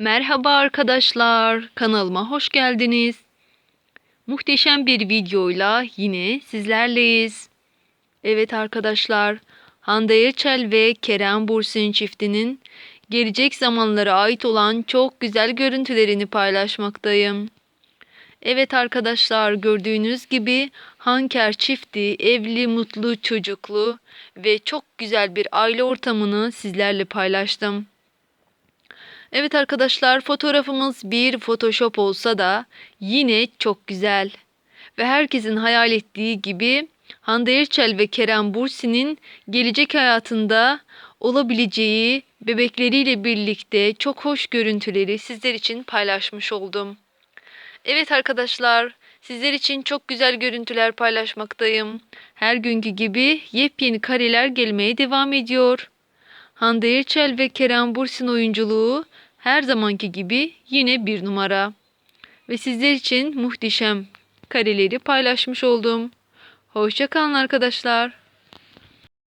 Merhaba arkadaşlar, kanalıma hoş geldiniz. Muhteşem bir videoyla yine sizlerleyiz. Evet arkadaşlar, Hande Erçel ve Kerem Bürsin çiftinin gelecek zamanlara ait olan çok güzel görüntülerini paylaşmaktayım. Evet arkadaşlar gördüğünüz gibi Hanker çifti evli, mutlu, çocuklu ve çok güzel bir aile ortamını sizlerle paylaştım. Evet arkadaşlar fotoğrafımız bir photoshop olsa da yine çok güzel. Ve herkesin hayal ettiği gibi Hande Erçel ve Kerem Bürsin'in gelecek hayatında olabileceği bebekleriyle birlikte çok hoş görüntüleri sizler için paylaşmış oldum. Evet arkadaşlar, sizler için çok güzel görüntüler paylaşmaktayım. Her günkü gibi yepyeni kareler gelmeye devam ediyor. Hande Erçel ve Kerem Bürsin oyunculuğu her zamanki gibi yine bir numara. Ve sizler için muhteşem kareleri paylaşmış oldum. Hoşçakalın arkadaşlar.